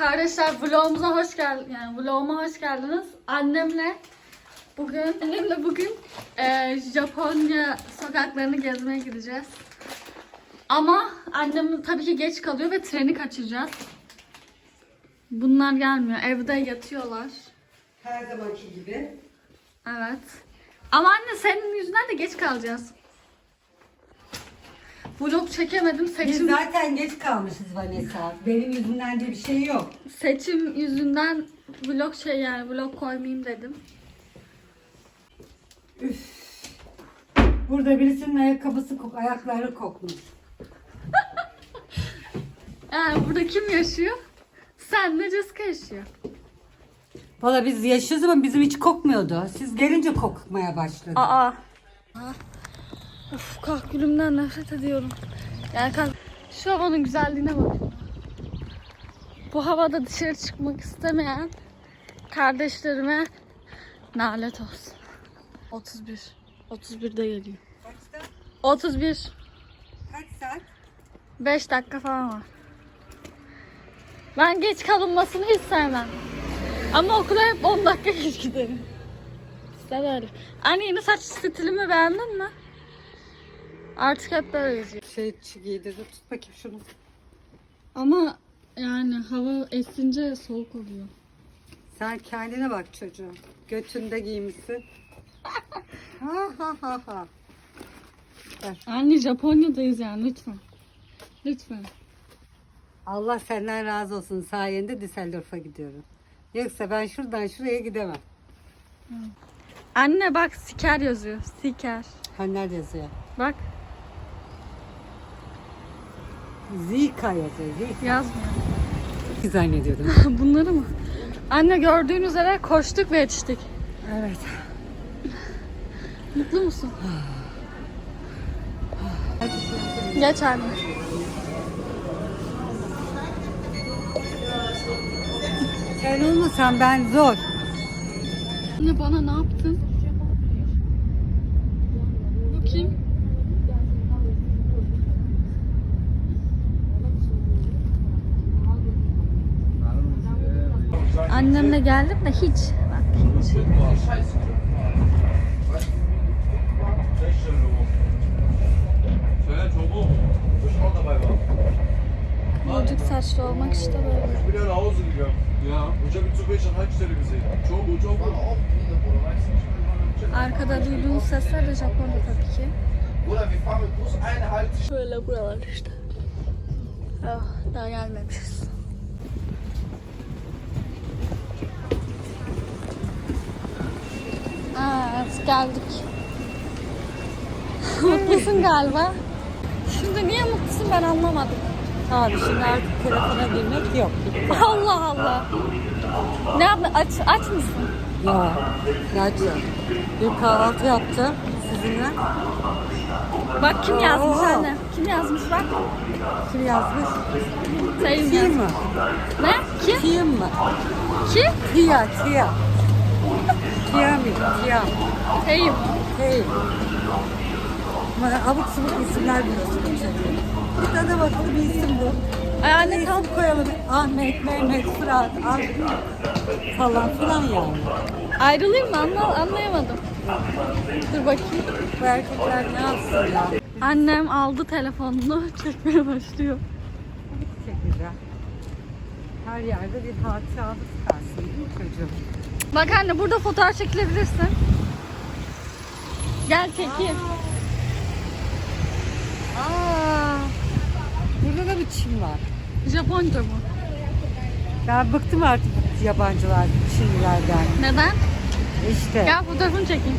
Kardeşler vlogumuza hoş geldiniz. Yani vloguma hoş geldiniz. Annemle bugün annemle bugün e, Japonya sokaklarını gezmeye gideceğiz. Ama annem tabii ki geç kalıyor ve treni kaçıracağız. Bunlar gelmiyor. Evde yatıyorlar. Her zamanki gibi. Evet. Ama anne senin yüzünden de geç kalacağız. Vlog çekemedim. Biz Seçim zaten geç kalmışız Vanessa. Benim yüzümden de bir şey yok. seçim yüzünden vlog şey yani vlog koymayayım dedim. Burada birisinin ayakkabısı kok, ayakları kokmuş. Yani burada kim yaşıyor? Sen de Jessica yaşıyor. Valla biz yaşıyoruz ama bizim hiç kokmuyordu. Siz gelince kokmaya başladı. Aa. Of kahkülümden nefret ediyorum. Yani kalk. Şu havanın güzelliğine bakın. Bu havada dışarı çıkmak istemeyen kardeşlerime nalet olsun. 31. 31 de geliyor. Kaçta? 31. Kaç saat? 5 dakika falan var. Ben geç kalınmasını hiç sevmem. Ama okula hep 10 dakika geç giderim. İşte böyle. Anne yeni saç stilimi beğendin mi? Artık hep böyle geziyor. Şey giydirdi. Tut bakayım şunu. Ama yani hava esince soğuk oluyor. Sen kendine bak çocuğum. Götünde giymişsin. ha ha ha ha. Anne Japonya'dayız yani lütfen. Lütfen. Allah senden razı olsun. Sayende Düsseldorf'a gidiyorum. Yoksa ben şuradan şuraya gidemem. Anne bak siker yazıyor. Siker. Ha nerede yazıyor? Bak Zika yazıyor. Zika. yazmıyor. Zannediyordum. Bunları mı? Anne gördüğün üzere koştuk ve yetiştik. evet. Mutlu musun? Geç anne. Sen olmasan ben zor. Anne bana ne yaptın? Bu kim? Annemle geldim de hiç. Bak hiç. Boncuk saçlı olmak işte böyle. Arkada duyduğunuz sesler de Japonca tabii ki. Böyle buralar işte. Oh, daha gelmemişiz. Evet geldik. Mutlusun galiba. Şimdi niye mutlusun ben anlamadım. Abi şimdi artık telefona girmek yok. Bitti. Allah Allah. Ne yaptın? Aç, aç mısın? Ya. Gerçi. Bir kahvaltı yaptım sizinle. Bak kim yazmış Oo. anne. Kim yazmış bak. Kim yazmış? Sayın Tia yazmış. mı? Ne? Kim? Tia mı? Kim? Tia, Tia. Tia mi? Tia. Sayın. Hey. Bana abuk subuk isimler çocuğu. Bir tane bakalım bir isim bu. Ay Anne tam koyalım. Ahmet, Mehmet, Fırat, Ahmet falan filan yani. ayrılayım mı? Anla, anlayamadım. Dur bakayım. Bu erkekler ne yapsın ya? Annem aldı telefonunu çekmeye başlıyor. Güzel. Her yerde bir değil mi çocuğum? Bak anne burada fotoğraf çekilebilirsin. Gel çekeyim. Aa, burada da bir Çin var. Japonca bu. Ben bıktım artık yabancılar, Çinlilerden. Neden? İşte. Gel fotoğrafını çekeyim.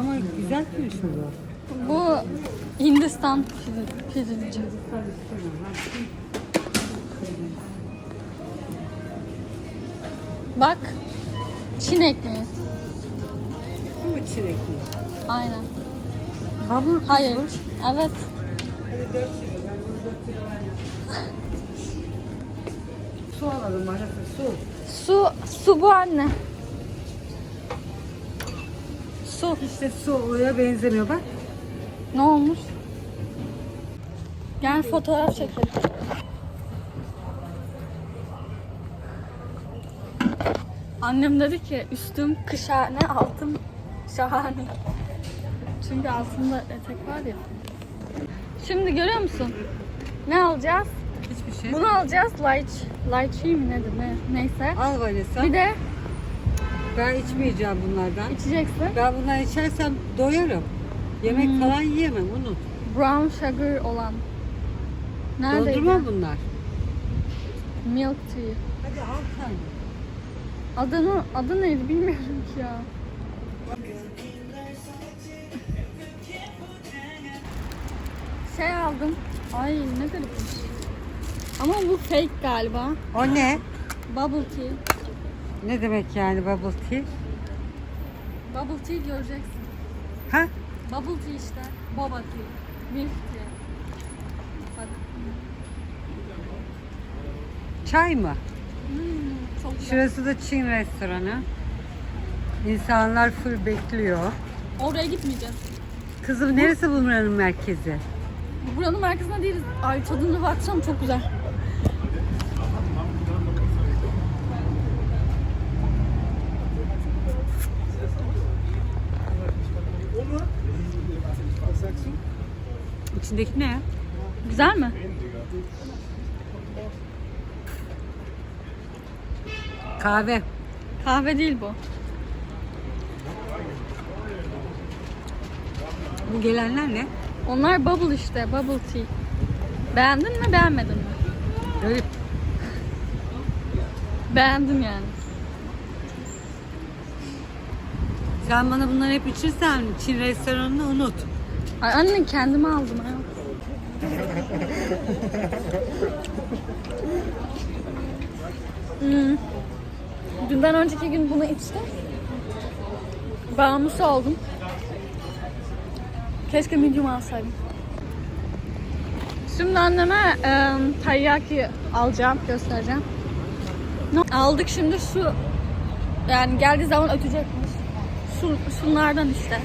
Ama güzel pirinç bu. Bu Hindistan pir- pirinci. Bak. Çin ekmeği. Bu mu Çin ekmeği? Aynen. Hamur Hayır. Evet. Hadi 4 kilo. Ben bunu 4 kilo vermem. Su alalım arası su. Su, su bu anne. Su. İşte su oya benzemiyor bak. Ne olmuş? Gel fotoğraf çekelim. Annem dedi ki üstüm kışane, altım şahane. Çünkü altında etek var ya. Şimdi görüyor musun? Ne alacağız? Hiçbir şey. Bunu alacağız. Lychee. Lychee mi nedir ne? Neyse. Al Vanessa. Bir de Ben içmeyeceğim bunlardan. içeceksin. Ben bunları içersem doyarım. Yemek Hmm. falan yiyemem unut. Brown sugar olan. Neredeydi? Dondurma bunlar. Milk tea. Hadi al sen. Adını, adı neydi bilmiyorum ki ya. Şey aldım. Ay ne garipmiş. Ama bu fake galiba. O ne? Bubble tea. Ne demek yani bubble tea? Bubble tea göreceksin. Ha? Bubble tea işte. Boba tea. Milk tea. Bak. Çay mı? Hmm, çok güzel. Şurası da Çin restoranı. İnsanlar full bekliyor. Oraya gitmeyeceğiz. Kızım neresi buranın merkezi? Buranın merkezinde değiliz. Ay tadına baksam çok güzel. İçindeki ne? Güzel mi? Kahve. Kahve değil bu. Bu gelenler ne? Onlar bubble işte. Bubble tea. Beğendin mi beğenmedin mi? Garip. Beğendim yani. Sen bana bunları hep içirsen Çin restoranını unut. Ay anne kendime aldım ha. Hmm. Dünden önceki gün bunu içtim. Bağımlısı oldum. Keşke medium alsaydım. Şimdi anneme e, tayyaki alacağım, göstereceğim. Aldık şimdi şu yani geldiği zaman ötecekmiş. Şu, şunlardan işte.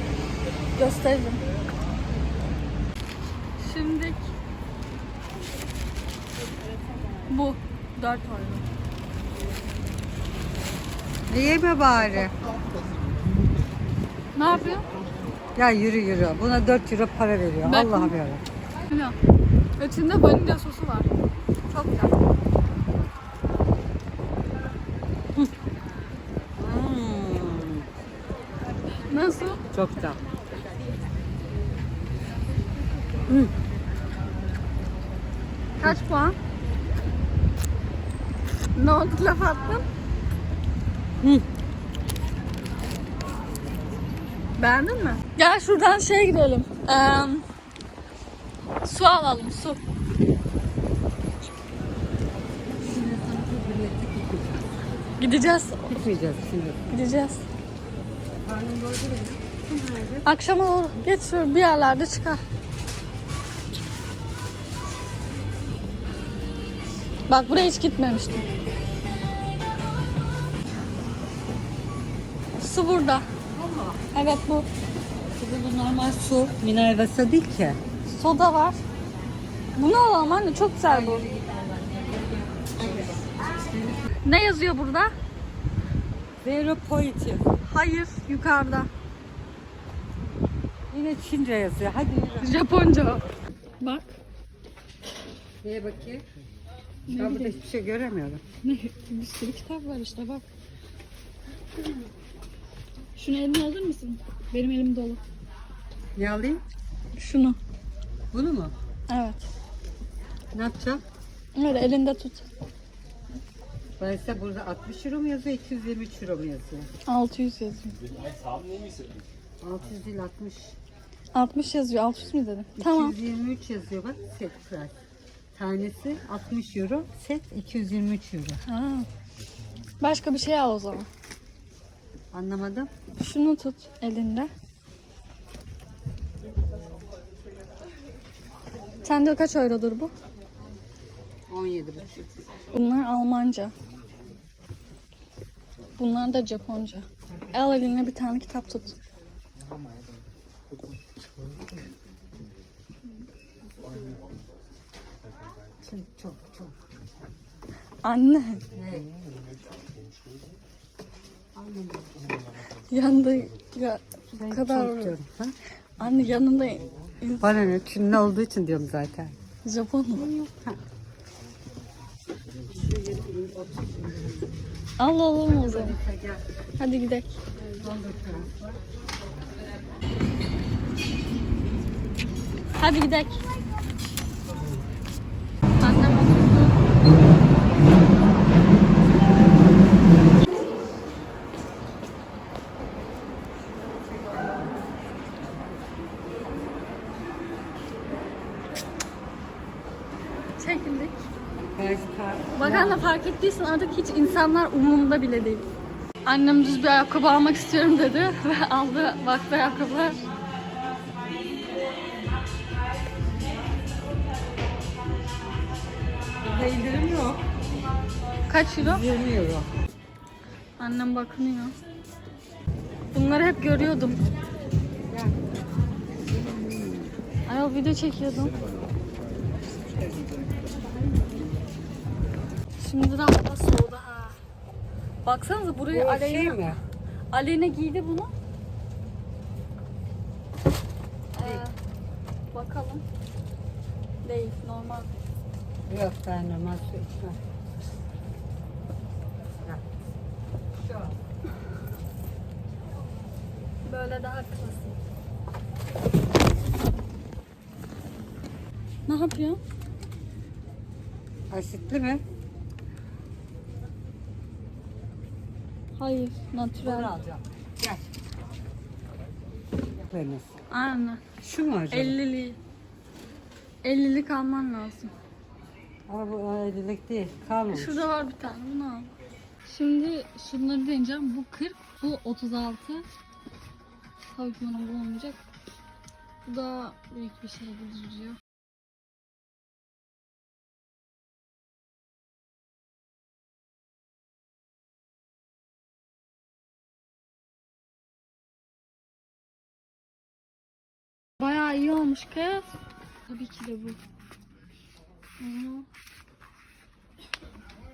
Gösteririm. Şimdi bu 4 euro. Yeme bari. Ne yapıyor? Ya yürü yürü. Buna 4 euro para veriyor. Ben- Allah'ım yarabbim. Bilmiyorum. İçinde vanilya sosu var. Çok güzel. Hmm, Nasıl? çok güzel. Kaç puan? Ne oldu laf attın? Hı. Beğendin mi? Gel şuradan şeye gidelim. Ee, su alalım su. Gideceğiz. Gitmeyeceğiz şimdi. Gideceğiz. Akşama doğru geç bir yerlerde çıkar. Bak buraya hiç gitmemiştim. Su burada. Evet bu. Bu normal su. Mineral su değil ki. Soda var. Bunu alalım anne çok güzel bu. Ne yazıyor burada? Zero point. Hayır yukarıda. Yine Çince yazıyor. Hadi yürü. Japonca. Bak. Neye bakayım? Ben burada hiçbir şey göremiyorum. Ne? Bir sürü kitap var işte bak. Şunu eline alır mısın? Benim elim dolu. Ne alayım? Şunu. Bunu mu? Evet. Ne yapacağım? Öyle elinde tut. İse burada 60 euro mu yazıyor, 223 euro mu yazıyor? 600 yazıyor. 600 değil 60. 60 yazıyor. 600 mü dedim? Tamam. 223 yazıyor bak set price. Tanesi 60 euro, set 223 euro. Ha. Başka bir şey al o zaman. Anlamadım. Şunu tut elinde. Sende kaç eurodur bu? 17 buçuk. Bunlar Almanca. Bunlar da Japonca. Al eline bir tane kitap tut. Çok çok. Anne. Evet. Yanında ya kadar. Anne yanında Bana ne? Çinli olduğu için diyorum zaten. Japon mu? Al alalım o zaman. Hadi gidelim. Hadi gidelim. Annem oturdu. Çekildik. Bak anne fark ettiysen artık hiç insanlar umurumda bile değil. Annem düz bir ayakkabı almak istiyorum dedi ve aldı baktı ayakkabılar. İndirim yok. Kaç euro? 20 euro. Annem bakınıyor. Bunları hep görüyordum. Ayol video çekiyordum. Şimdi de hava soğudu ha. Baksanıza burayı Bu Aleyna, şey mi? Aleyna giydi bunu. Ee, bakalım. Değil, normal. Yok ben normal su içmem. Böyle daha klasik. Ne yapıyor? Asitli mi? Hayır, natürel. alacağım. Gel. Benim. Aynen. Şu mu acaba? 50'li. 50'lik alman lazım. Ama bu 50'lik değil. Kalmamış. Şurada var bir tane, bunu al. Şimdi şunları deneyeceğim. Bu 40, bu 36. Tabii ki bana bu olmayacak. Bu da büyük bir şey bu Bayağı iyi olmuş kız. Tabii ki de bu. Ama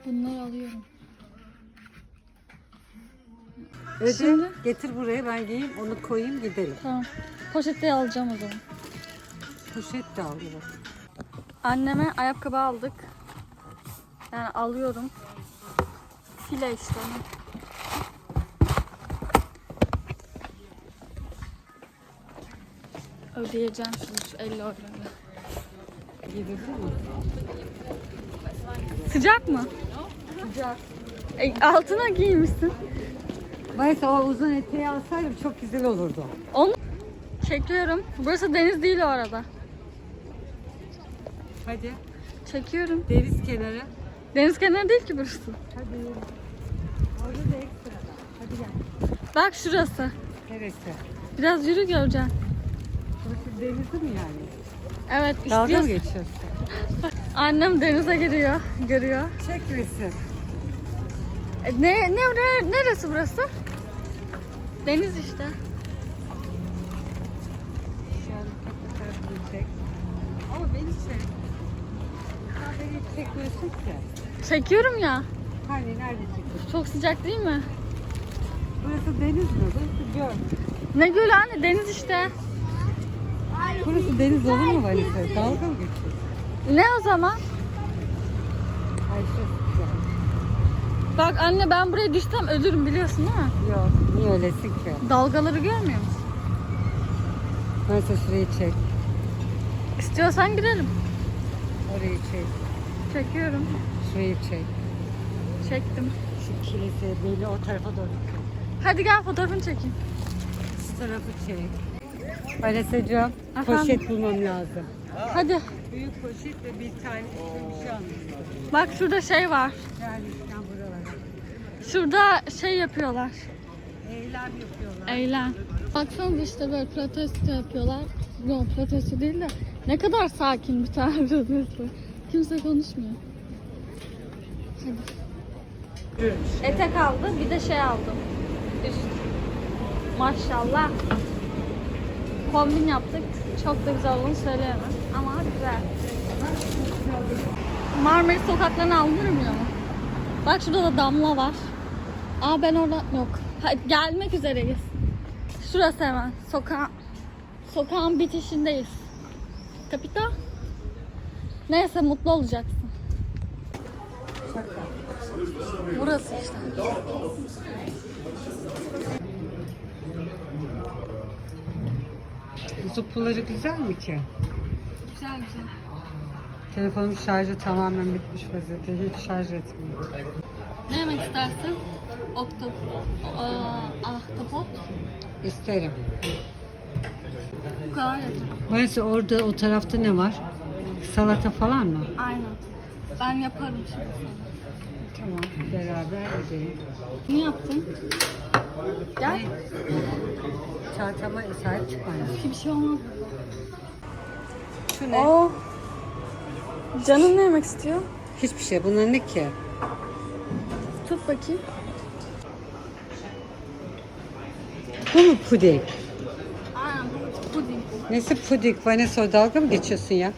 bunları alıyorum. Öde, Şimdi? getir buraya ben giyeyim onu koyayım gidelim. Tamam. Poşette alacağım o zaman. Poşet de al. Anneme ayakkabı aldık. Yani alıyorum. File işte. Ödeyeceğim şimdi şu 50 euroyu. Gidebilir mi? Sıcak mı? Sıcak. E, altına giymişsin. Baysa o uzun eteği alsaydım çok güzel olurdu. Onu çekiyorum. Burası deniz değil o arada. Hadi. Çekiyorum. Deniz kenarı. Deniz kenarı değil ki burası. Hadi. Orada da ekstra. Hadi gel. Bak şurası. Neresi? Biraz yürü göreceksin. Denizi mi yani? Evet Dalga mı istiyorsan. geçiyorsun? Annem denize giriyor. Görüyor. Çek resim. E, Ne, ne, ne, neresi burası? Deniz işte. Şöyle tek tarafını çek. Ama beni çek. Sen beni çekmiyorsun ki. Çekiyorum ya. Hani nerede çekiyorsun? Çok sıcak değil mi? Burası deniz mi? Burası göl. Ne gölü anne? Deniz işte. Burası deniz olur mu Vanessa? Dalga mı geçiyorsun? Ne o zaman? Ayşe. Bak anne ben buraya düşsem ölürüm biliyorsun değil mi? Yok, niye öylesin ki? Dalgaları görmüyor musun? Neyse şurayı çek. İstiyorsan girelim. Orayı çek. Çekiyorum. Şurayı çek. Çektim. Şu kilise beni o tarafa doğru. Hadi gel fotoğrafını çekeyim. Şu tarafı çek. Efendim? poşet bulmam lazım. Hadi. Büyük poşet ve bir tane bir şey Bak şurada şey var. Yani sen buralara. Şurada şey yapıyorlar. Eylem yapıyorlar. Eylem. Baksanıza işte böyle protesto yapıyorlar. Yok protesto değil de ne kadar sakin bir tane protesto. Kimse konuşmuyor. Hadi. Etek aldı bir de şey aldım. Üst. Maşallah. Kombin yaptık. Çok da güzel olduğunu söyleyemem ama güzel. Marmaris sokaklarına alınmıyor mu? Bak şurada da damla var. Aa ben orada yok. Ha, gelmek üzereyiz. Şurası hemen. Soka sokağın bitişindeyiz. Kapita. Neyse mutlu olacaksın. Burası işte. Zupluları güzel mi ki? Güzel güzel. Telefonun şarjı tamamen bitmiş vaziyette. Hiç şarj etmiyor. Ne yemek istersin? Oktop, ahtapot. İsterim. Bu kadar yeter. Burası orada o tarafta ne var? Salata falan mı? Aynen. Ben yaparım şimdi sana. Tamam. Beraber edelim. Ne yaptın? Gel. Çantama sahip çıkmayın. Bir şey olmaz. Şu ne? Oo. Canın ne yemek istiyor? Hiçbir şey. Bunlar ne ki? Tut bakayım. Bu mu puding? Aynen bu puding. Nesi puding? Vanessa dalga mı geçiyorsun ya?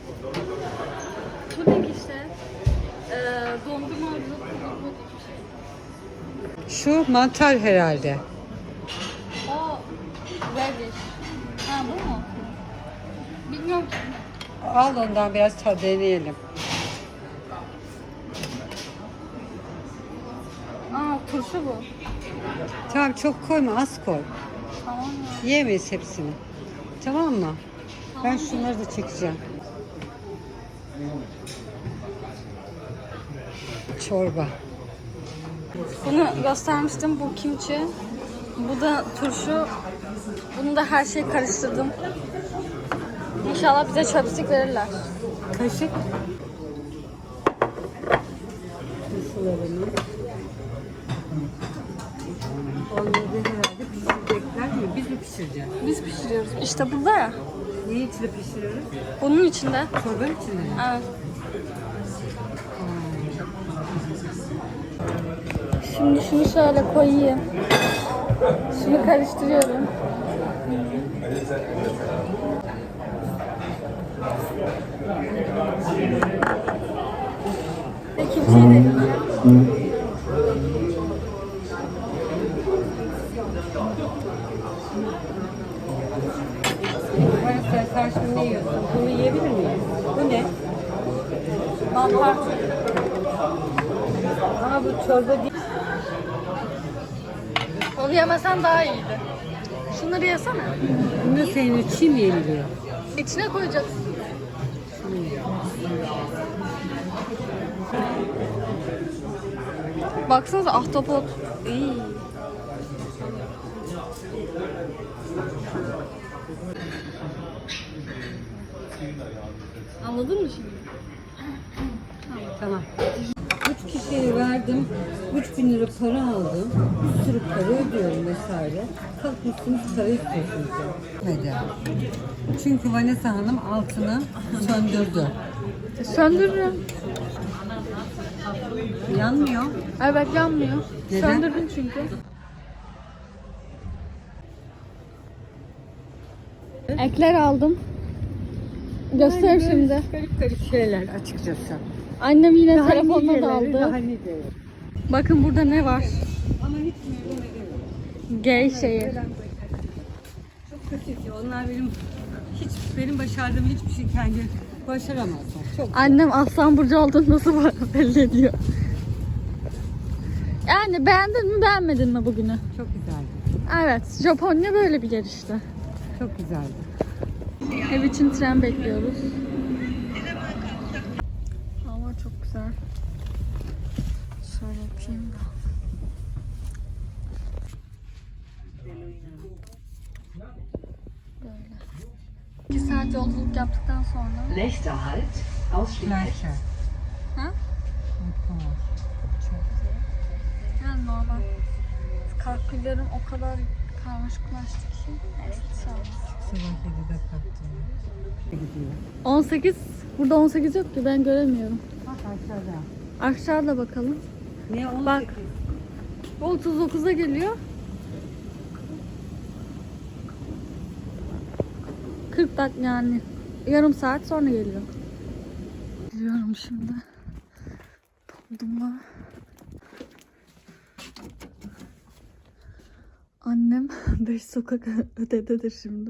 Şu mantar herhalde. O reddish. Ha bu mu? Bilmiyorum ki. Al ondan biraz ta deneyelim. Aa turşu bu. Tamam çok koyma az koy. Tamam mı? Yiyemeyiz hepsini. Tamam mı? Ben şunları da çekeceğim. Çorba. Bunu göstermiştim. Bu kimchi. Bu da turşu. Bunu da her şeyi karıştırdım. İnşallah bize chopstick verirler. Kaşık. Mısırlarını. Onları herhalde pişirecekler mi? Biz mi pişireceğiz? Biz pişiriyoruz. İşte burada ya. Neyin içinde pişiriyoruz? Bunun içinde. Çorbanın içinde mi? Evet. Şimdi şunu şöyle koyayım. Şunu karıştırıyorum. Peki bir şey deneyeceğim. Ben sen karşımda ne yiyorsun? Bunu yiyebilir miyim? Bu ne? Mantar. Aa bu çorba değil. Onu yemesen daha iyiydi. Şunları yesene. Bunda senin çiğ mi yeniliyor? İçine koyacaksın. Baksanıza ahtapot. İyi. Anladın mı şimdi? Tamam. Kişiye verdim. 3000 lira para aldım. Bir sürü para ödüyorum vesaire. Kalkmışsınız para istiyorsunuz. Neden? Çünkü Vanessa Hanım altını söndürdü. Söndürürüm. Yanmıyor. Evet yanmıyor. Neden? Söndürdün çünkü. Ekler aldım. Göster şimdi. Garip garip şeyler açıkçası. Annem yine Daha telefonunu da niceleri, Daha aldı. niceleri. Bakın burada ne var? Ama hiç memnun. Gay şeyi. Çok kötü onlar benim hiç benim başardığım hiçbir şey kendi başaramazlar. Çok Annem Aslan Burcu olduğunu nasıl belli ediyor. Yani beğendin mi beğenmedin mi bugünü? çok güzeldi. Evet Japonya böyle bir yer işte. Çok güzeldi. Ev için tren bekliyoruz. Hava çok güzel. Şöyle yapayım da. Böyle. 2 saat yolculuk yaptıktan sonra Nächster Halt, Ausstieg rechts. Ha? Tamam. Yani normal. Kalküllerim o kadar karmaşıklaştı ki. Neyse. Sabah 7'de kalktım. Gidiyor. 18. Burada 18 yok ki ben göremiyorum. Bak aşağıda. Aşağıda bakalım. Niye 18? Bak. Bu 39'a geliyor. 40 dakika yani yarım saat sonra geliyor. Gidiyorum şimdi. Doldum Annem 5 sokak ötededir şimdi.